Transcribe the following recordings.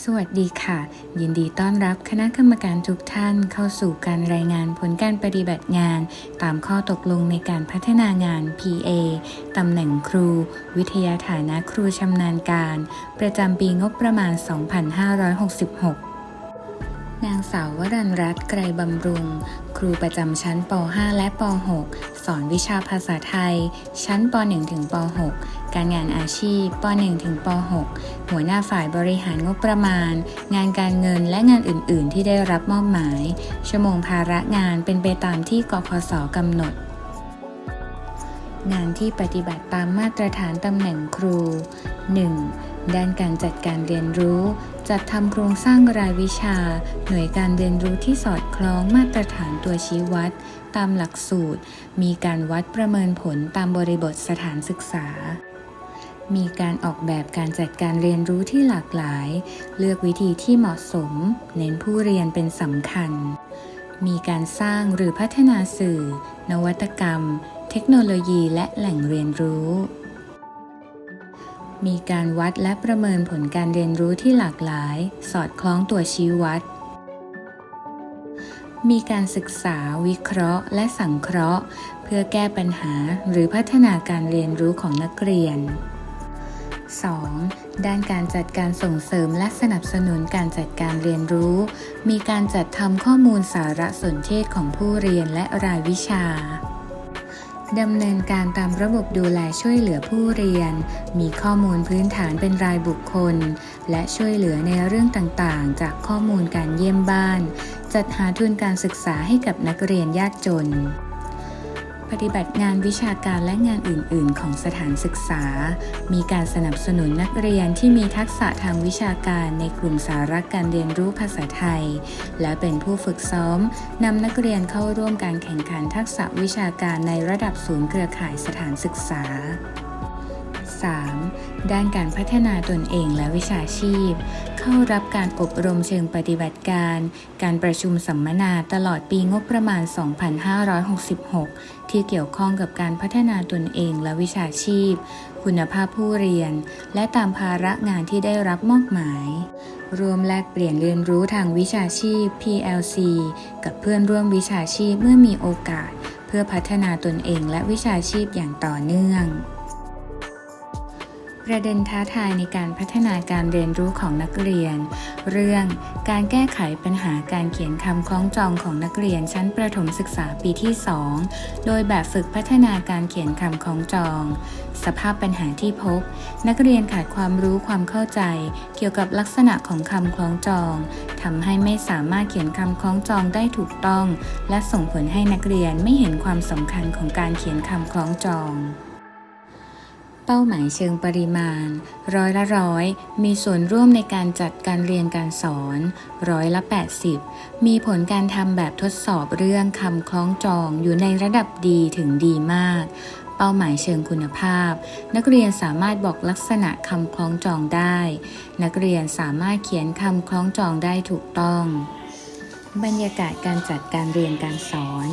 สวัสดีค่ะ ยินดีต้อนรับคณะกรรมการทุกท่านเข้าสู่การรายงานผลการปฏิบัติงาน ตามข้อตกลงในการพัฒนางาน PA ตำแหน่งครู วิทยาฐานะครูชำนาญการ ประจำปีงบประมาณ 2566นางสาววรัญรัตน์ไกรบำรุง ครูประจำชั้นป .5 และป .6 สอนวิชาภาษาไทย ชั้นป .1 ถึงป .6 การงานอาชีพป .1 ถึงป .6 หัวหน้าฝ่ายบริหารงบประมาณ งานการเงินและงานอื่น ๆ ที่ได้รับมอบหมาย ชั่วโมงภาระงานเป็นไปตามที่กพศกำหนด งานที่ปฏิบัติตามมาตรฐานตำแหน่งครู 1. ด้านการจัดการเรียนรู้ จัดทำโครงสร้างรายวิชา หน่วยการเรียนรู้ที่สอดคล้องมาตรฐานตัวชี้วัด ตามหลักสูตร มีการวัดประเมินผลตามบริบทสถานศึกษา มีการออกแบบการจัดการเรียนรู้ที่หลากหลาย เลือกวิธีที่เหมาะสม เน้นผู้เรียนเป็นสำคัญ มีการสร้างหรือพัฒนาสื่อ นวัตกรรม เทคโนโลยีและแหล่งเรียนรู้ มีการวัดและประเมินผลการเรียนรู้ที่หลากหลาย สอดคล้องตัวชี้วัด มีการศึกษา วิเคราะห์ และสังเคราะห์ เพื่อแก้ปัญหาหรือพัฒนาการเรียนรู้ของนักเรียน 2. ด้านการจัดการส่งเสริมและสนับสนุนการจัดการเรียนรู้ มีการจัดทำข้อมูลสารสนเทศของผู้เรียนและรายวิชา ดำเนินการตามระบบดูแลช่วยเหลือผู้เรียน มีข้อมูลพื้นฐานเป็นรายบุคคล และช่วยเหลือในเรื่องต่างๆ จากข้อมูลการเยี่ยมบ้าน จัดหาทุนการศึกษาให้กับนักเรียนยากจน ปฏิบัติงานวิชาการและงานอื่น ๆ ของสถานศึกษา มีการสนับสนุนนักเรียนที่มีทักษะทางวิชาการในกลุ่มสาระการเรียนรู้ภาษาไทย และเป็นผู้ฝึกซ้อมนำนักเรียนเข้าร่วมการแข่งขันทักษะวิชาการในระดับศูนย์เครือข่ายสถานศึกษา 3. ด้านการพัฒนาตนเองและวิชาชีพ เข้ารับการอบรมเชิงปฏิบัติการ การประชุมสัมมนาตลอดปีงบประมาณ 2566 ที่เกี่ยวข้องกับการพัฒนาตนเองและวิชาชีพ คุณภาพผู้เรียน และตามภาระงานที่ได้รับมอบหมายรวมแลกเปลี่ยนเรียนรู้ทางวิชาชีพ PLC กับเพื่อนร่วมวิชาชีพเมื่อมีโอกาส เพื่อพัฒนาตนเองและวิชาชีพอย่างต่อเนื่อง ประเด็นท้าทายในการพัฒนาการเรียนรู้ของนักเรียน เรื่องการแก้ไขปัญหาการเขียนคำคล้องจองของนักเรียนชั้นประถมศึกษาปีที่ 2 โดยแบบฝึกพัฒนาการเขียนคำคล้องจอง สภาพปัญหาที่พบ นักเรียนขาดความรู้ความเข้าใจ เกี่ยวกับลักษณะของคำคล้องจองทำให้ไม่สามารถเขียนคำคล้องจองได้ถูกต้อง และส่งผลให้นักเรียนไม่เห็นความสำคัญของการเขียนคำคล้องจอง เป้าหมายเชิงปริมาณ ร้อยละร้อย มีส่วนร่วมในการจัดการเรียนการสอน ร้อยละ 80 มีผลการทำแบบทดสอบเรื่องคำคล้องจองอยู่ในระดับดีถึงดีมาก เป้าหมายเชิงคุณภาพ นักเรียนสามารถบอกลักษณะคำคล้องจองได้ นักเรียนสามารถเขียนคำคล้องจองได้ถูกต้อง บรรยากาศการจัดการเรียนการสอน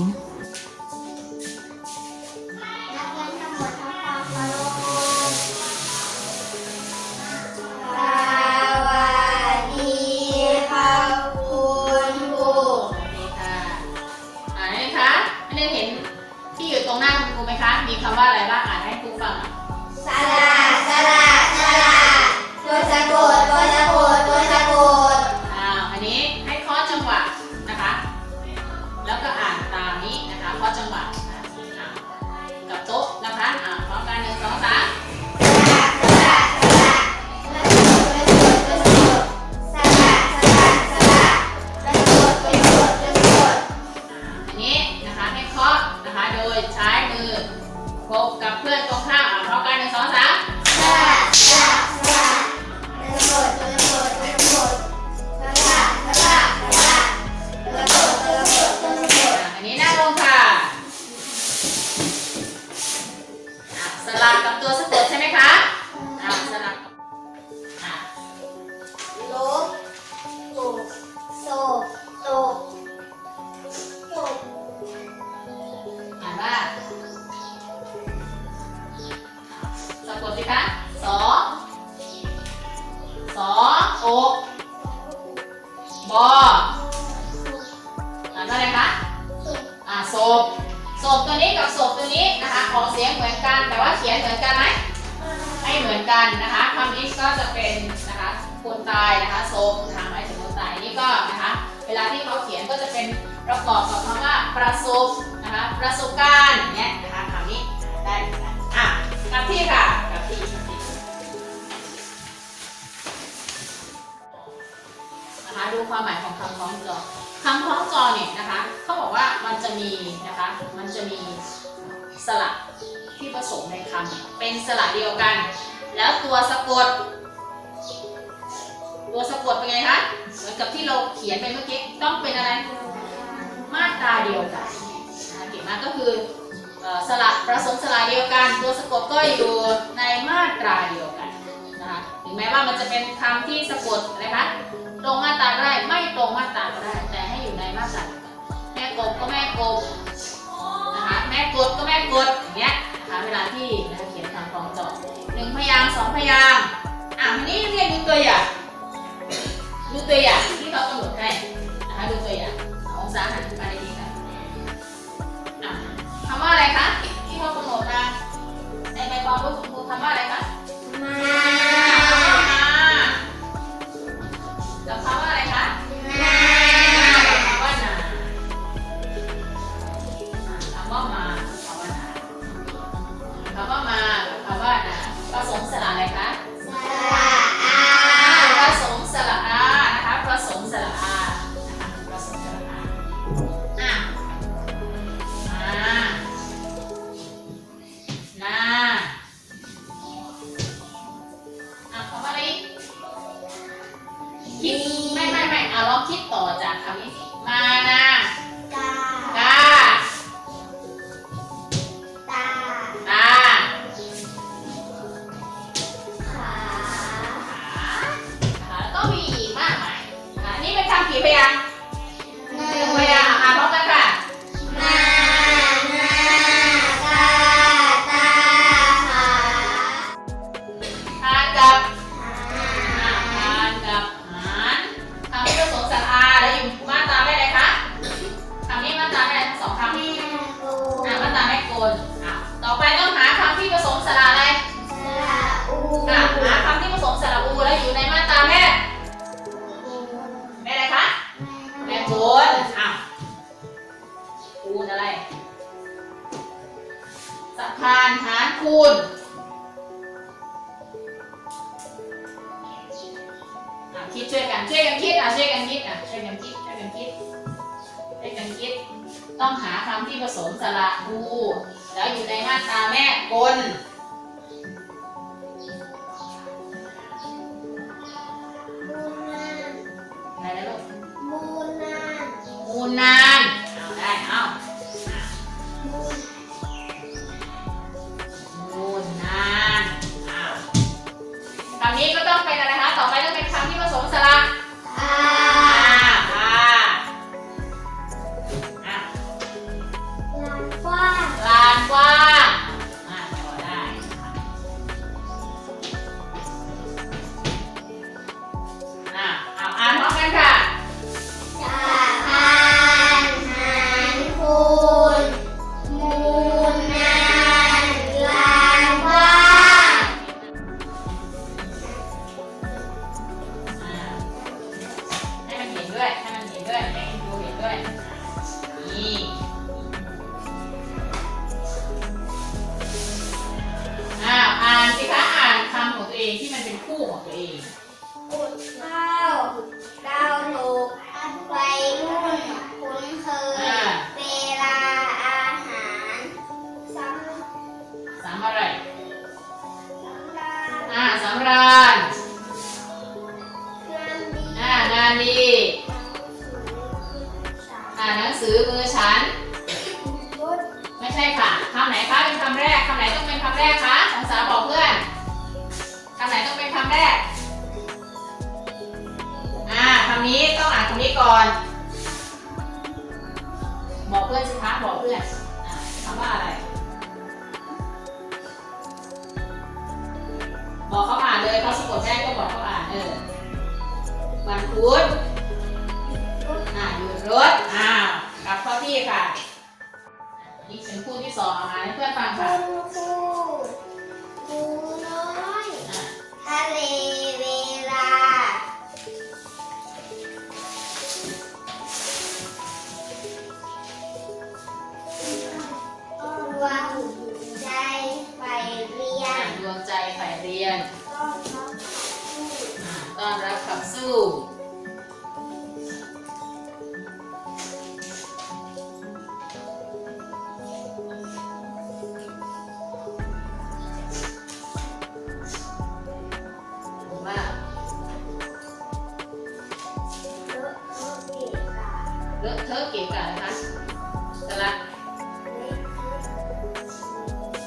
กันนะคะคำนี้ก็จะเป็นนะคะคนตายนะคะโซมนะคะหมายถึงคนตายนี่ก็นะคะเวลาที่เขาเขียนก็จะเป็นประกอบกับคำว่าประสบนะคะประสบการณ์เนี้ยนะคะคำนี้ได้เหมือนกันอะกลับที่ค่ะกลับที่นะคะดูความหมายของคำคล้องจองคำคล้องจองเนี่ยนะคะเขาบอกว่ามันจะมีนะคะมันจะมีสระที่ผสมในคำเป็นสระเดียวกัน แล้วตัวสะกด ตัวสะกดเป็นไงคะ เหมือนกับที่เราเขียนไปเมื่อกี้ ต้องเป็นอะไร มาตราเดียวกันเก่งมากก็คืออสระประสมสระเดียวกัน ตัวสะกดก็อยู่ในมาตราเดียวกันนะคะ ถึงแม้ว่ามันจะเป็นคำที่สะกดอะไรคะ พยางค์อะทีนี้เรียนดูตัวอย่าง ดูตัวอย่าง สะพานหารคูณคิดช่วยกันช่วยกันคิดอะช่วยกันคิดอะช่วยกันคิดช่วยกันคิดช่วยกันคิด ต้องหาคำที่ผสมสระอูแล้วอยู่ในมาตราแม่กล ด้วย นี่อ่าอ่านสิคะอ่านคำของตัวเองที่มันเป็นคู่ของตัวเองอุดข้าวดาวถูกไฟมุ่นคุ้นเคย อ่าเวลาอาหารสำสามอะไรสำราญอ่าสำราญงานดีอ่างานดี หนังสือมือฉัน ไม่ใช่ค่ะคำไหนคะเป็นคำแรกคำไหนต้องเป็นคำแรกคะสองสาวบอกเพื่อนคำไหนต้องเป็นคำแรก อ่าคำนี้ต้องอ่านคำนี้ก่อน บอกเพื่อนสิคะบอกเพื่อนคำว่าอะไร บอกเขาอ่านเลยเขาสะกดได้ก็บอกเขาอ่านเออวันพุธอ่าหยุด รถอ้าวกลับเข้าที่ค่ะ นี่เป็นคู่ที่สองมาให้เพื่อนฟังค่ะ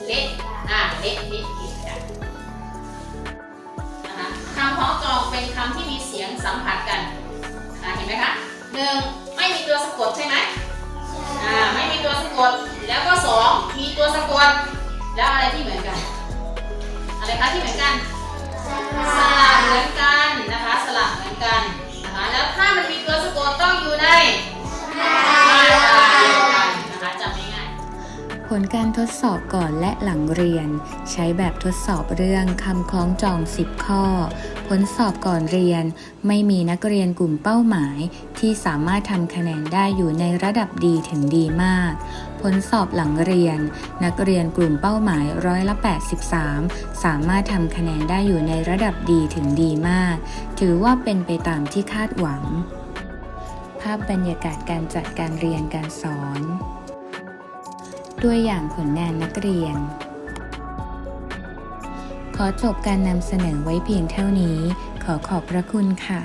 เละเทอะเละอะเละเละเก๋กะนะคะคำพ้องจองเป็นคำที่มีเสียงสัมผัสกันอะเห็นไหมคะหนึ่งไม่มีตัวสะกดใช่ไหมอ่าไม่มีตัวสะกด แล้วก็สองมีตัวสะกด แล้วอะไรที่เหมือนกัน อะไรคะที่เหมือนกันสลาระเหมือนกันนะคะสระเหมือนกันนะคะแล้ว ลการทดสอบก่อนและหลังเรียน ใช้แบบทดสอบเรื่องคำคล้องจอง 10 ข้อ ผลสอบก่อนเรียน ไม่มีนักเรียนกลุ่มเป้าหมาย ที่สามารถทำคะแนนได้อยู่ในระดับดีถึงดีมาก ผลสอบหลังเรียน นักเรียนกลุ่มเป้าหมายร้อยละ 83 สามารถทำคะแนนได้อยู่ในระดับดีถึงดีมาก ถือว่าเป็นไปตามที่คาดหวัง ภาพบรรยากาศการจัดการเรียนการสอน ตัวอย่างผลงานนักเรียน ขอจบการนำเสนอไว้เพียงเท่านี้ ขอขอบพระคุณค่ะ